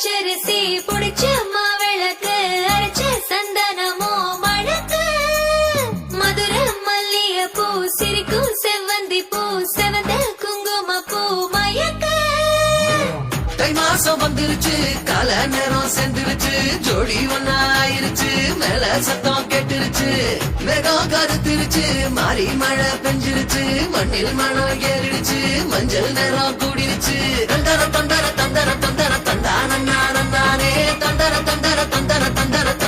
பச்சரிசி புடிச்ச மாவிளக்கு அரைச்ச சந்தனமோ மழக்கு மதுர மல்லிய பூ சிரிக்கும் செவ்வந்தி பூ செவந்த குங்கும பூ மயக்கு. தை மாசம் வந்துருச்சு கால நேரம் செஞ்சிருச்சு ஜோடி ஒன்னா ஆயிருச்சு மேல சத்தம் கெட்டுருச்சு. மேகம் கருத்துருச்சு மாறி மழை பெஞ்சிருச்சு மண்ணில் மணம் ஏறிடுச்சு மஞ்சள் நேரம் கூடிருச்சு. தந்தர தந்தர தந்தர தந்தர தந்தர தந்தர தந்தர தந்தர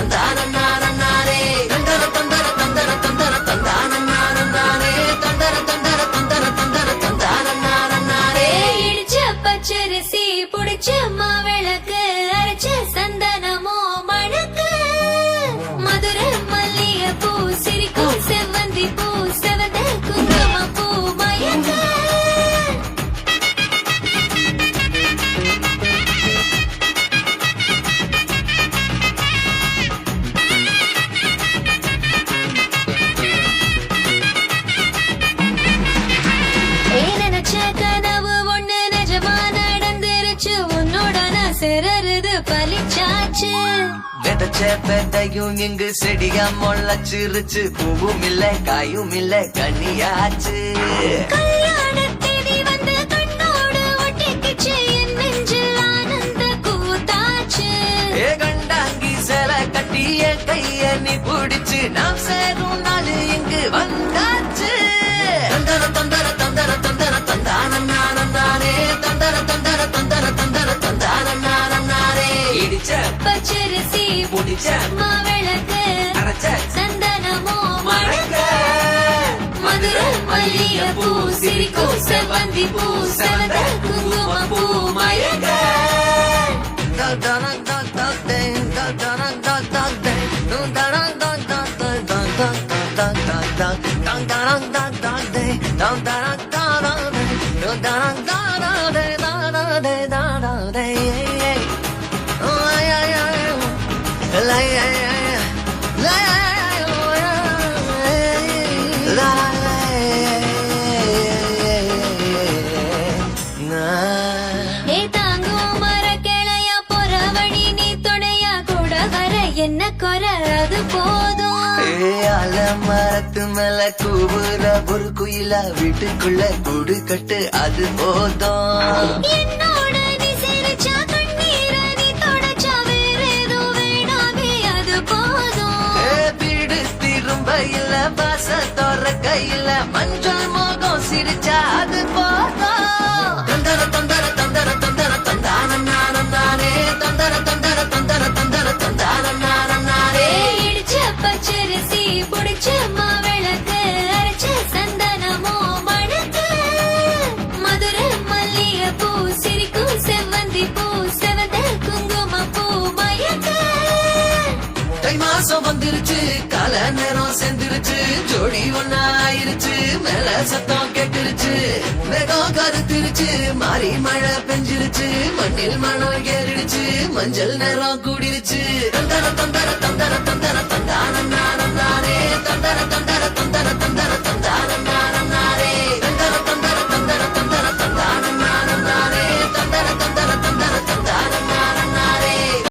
சிறருது பலிச்சாச்சு விதைச்ச பெட்டையும் இங்கு செடியா முளைச்சிருச்சு பூவும் இல்ல காயும் இல்ல கனியாச்சு. கைய நீ பிடிச்சு. நாம் சேரும் நாள் இங்கு வந்தாச்சு. மாவிளக்கு அரைச்ச சந்தனமோ மணக்க மதுரை மல்லிய பூ சிரிக்கும் செவ்வந்தி பூ செவந்த குங்கும பூ மயக்க. ஏ தாங்கும் மர கிளையா போற வழி நீ துணையா கூட வர என்ன குறை? அது போதும். மரத்து மேல கூவுற ஒரு குயிலா வீட்டுக்குள்ள கூடு கட்டு அது போதும். பாச தோற கையில மஞ்சள் மோகம் சிரிச்சா அது போதும் வந்துருச்சு. கால நேரம் செஞ்சிருச்சு ஜோடி ஒன்னா ஆயிருச்சு மேல சத்தம் கேட்டுருச்சு. வேகம் கருத்துருச்சு. மாறி மழை பெஞ்சிருச்சு. மண்ணில் மணம் ஏறிடுச்சு. மஞ்சள் நேரம் கூடிருச்சு. தந்தர தந்தர தந்தர தந்தர தந்தர